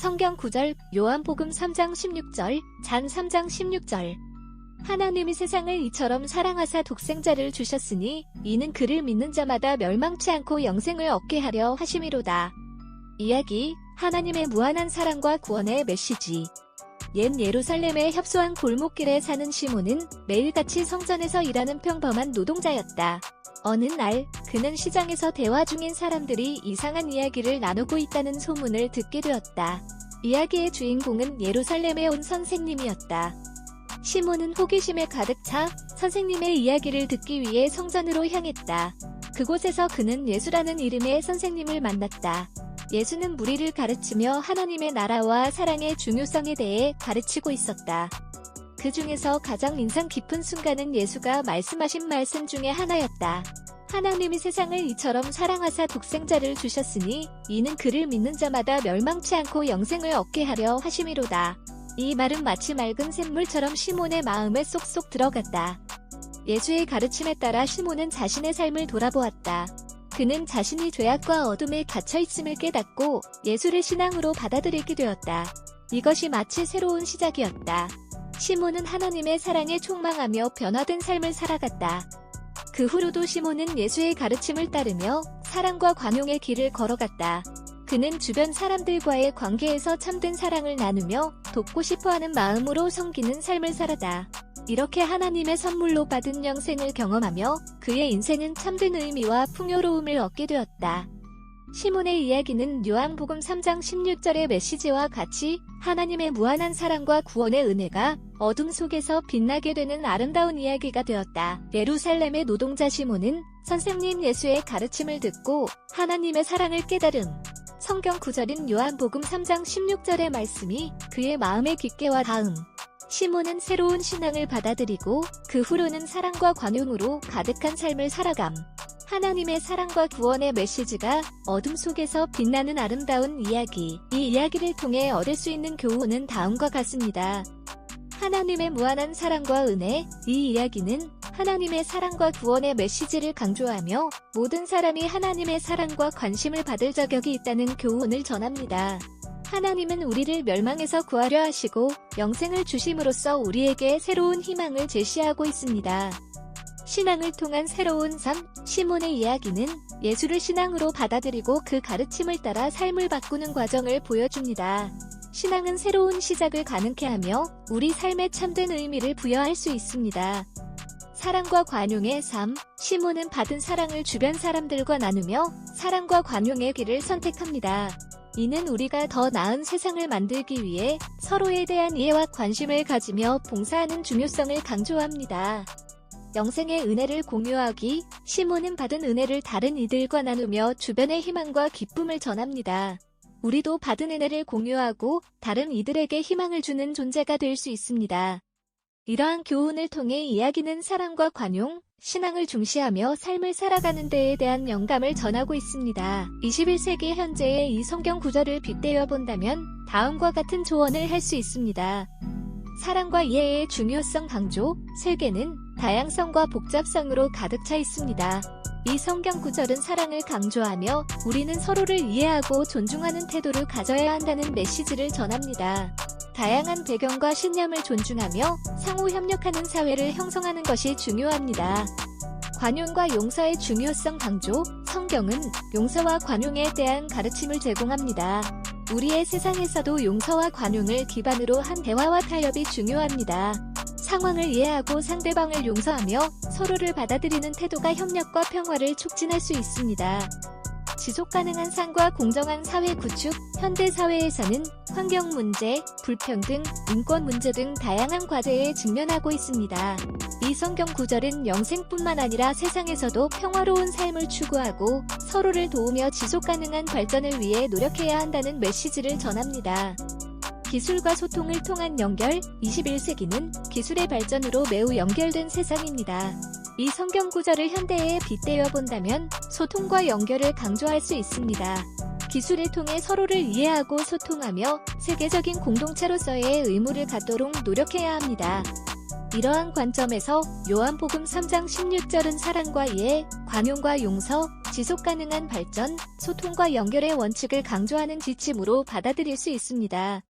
성경 구절 요한복음 3장 16절, 잔 3장 16절. 하나님이 세상을 이처럼 사랑하사 독생자를 주셨으니 이는 그를 믿는 자마다 멸망치 않고 영생을 얻게 하려 하심이로다. 이야기 하나님의 무한한 사랑과 구원의 메시지. 옛 예루살렘의 협소한 골목길에 사는 시몬은 매일같이 성전에서 일하는 평범한 노동자였다. 어느 날 그는 시장에서 대화 중인 사람들이 이상한 이야기를 나누고 있다는 소문을 듣게 되었다. 이야기의 주인공은 예루살렘에 온 선생님이었다. 시몬은 호기심에 가득 차 선생님의 이야기를 듣기 위해 성전으로 향했다. 그곳에서 그는 예수라는 이름의 선생님을 만났다. 예수는 무리를 가르치며 하나님의 나라와 사랑의 중요성에 대해 가르치고 있었다. 그 중에서 가장 인상 깊은 순간은 예수가 말씀하신 말씀 중에 하나였다. 하나님이 세상을 이처럼 사랑하사 독생자를 주셨으니 이는 그를 믿는 자마다 멸망치 않고 영생을 얻게 하려 하심이로다. 이 말은 마치 맑은 샘물처럼 시몬의 마음에 쏙쏙 들어갔다. 예수의 가르침에 따라 시몬은 자신의 삶을 돌아보았다. 그는 자신이 죄악과 어둠에 갇혀있음을 깨닫고 예수를 신앙으로 받아들이게 되었다. 이것이 마치 새로운 시작이었다. 시몬은 하나님의 사랑에 촉망하며 변화된 삶을 살아갔다. 그 후로도 시몬은 예수의 가르침을 따르며 사랑과 관용의 길을 걸어갔다. 그는 주변 사람들과의 관계에서 참된 사랑을 나누며 돕고 싶어하는 마음으로 섬기는 삶을 살았다. 이렇게 하나님의 선물로 받은 영생을 경험하며 그의 인생은 참된 의미와 풍요로움을 얻게 되었다. 시몬의 이야기는 요한복음 3장 16절의 메시지와 같이 하나님의 무한한 사랑과 구원의 은혜가 어둠 속에서 빛나게 되는 아름다운 이야기가 되었다. 예루살렘의 노동자 시몬은 선생님 예수의 가르침을 듣고 하나님의 사랑을 깨달음. 성경 구절인 요한복음 3장 16절의 말씀이 그의 마음에 깊게 와 닿음. 시몬은 새로운 신앙을 받아들이고 그 후로는 사랑과 관용으로 가득한 삶을 살아감. 하나님의 사랑과 구원의 메시지가 어둠 속에서 빛나는 아름다운 이야기. 이 이야기를 통해 얻을 수 있는 교훈은 다음과 같습니다. 하나님의 무한한 사랑과 은혜. 이 이야기는 하나님의 사랑과 구원의 메시지를 강조하며 모든 사람이 하나님의 사랑과 관심을 받을 자격이 있다는 교훈을 전합니다. 하나님은 우리를 멸망에서 구하려 하시고 영생을 주심으로써 우리에게 새로운 희망을 제시하고 있습니다. 신앙을 통한 새로운 삶, 시몬의 이야기는 예수를 신앙으로 받아들이고 그 가르침을 따라 삶을 바꾸는 과정을 보여줍니다. 신앙은 새로운 시작을 가능케 하며 우리 삶에 참된 의미를 부여할 수 있습니다. 사랑과 관용의 삶, 시몬은 받은 사랑을 주변 사람들과 나누며 사랑과 관용의 길을 선택합니다. 이는 우리가 더 나은 세상을 만들기 위해 서로에 대한 이해와 관심을 가지며 봉사하는 중요성을 강조합니다. 영생의 은혜를 공유하기, 시몬은 받은 은혜를 다른 이들과 나누며 주변의 희망과 기쁨을 전합니다. 우리도 받은 은혜를 공유하고 다른 이들에게 희망을 주는 존재가 될 수 있습니다. 이러한 교훈을 통해 이야기는 사랑과 관용, 신앙을 중시하며 삶을 살아가는 데에 대한 영감을 전하고 있습니다. 21세기 현재의 이 성경 구절을 빗대어 본다면 다음과 같은 조언을 할 수 있습니다. 사랑과 이해의 중요성 강조, 세계는 다양성과 복잡성으로 가득 차 있습니다. 이 성경 구절은 사랑을 강조하며 우리는 서로를 이해하고 존중하는 태도를 가져야 한다는 메시지를 전합니다. 다양한 배경과 신념을 존중하며 상호 협력하는 사회를 형성하는 것이 중요합니다. 관용과 용서의 중요성 강조, 성경은 용서와 관용에 대한 가르침을 제공합니다. 우리의 세상에서도 용서와 관용을 기반으로 한 대화와 타협이 중요합니다. 상황을 이해하고 상대방을 용서하며 서로를 받아들이는 태도가 협력과 평화를 촉진할 수 있습니다. 지속 가능한 상과 공정한 사회 구축, 현대 사회에서는 환경 문제, 불평등, 인권 문제 등 다양한 과제에 직면하고 있습니다. 이 성경 구절은 영생뿐만 아니라 세상에서도 평화로운 삶을 추구하고 서로를 도우며 지속 가능한 발전을 위해 노력해야 한다는 메시지를 전합니다. 기술과 소통을 통한 연결, 21세기는 기술의 발전으로 매우 연결된 세상입니다. 이 성경 구절을 현대에 빗대어 본다면 소통과 연결을 강조할 수 있습니다. 기술을 통해 서로를 이해하고 소통하며 세계적인 공동체로서의 의무를 갖도록 노력해야 합니다. 이러한 관점에서 요한복음 3장 16절은 사랑과 이해, 관용과 용서, 지속 가능한 발전, 소통과 연결의 원칙을 강조하는 지침으로 받아들일 수 있습니다.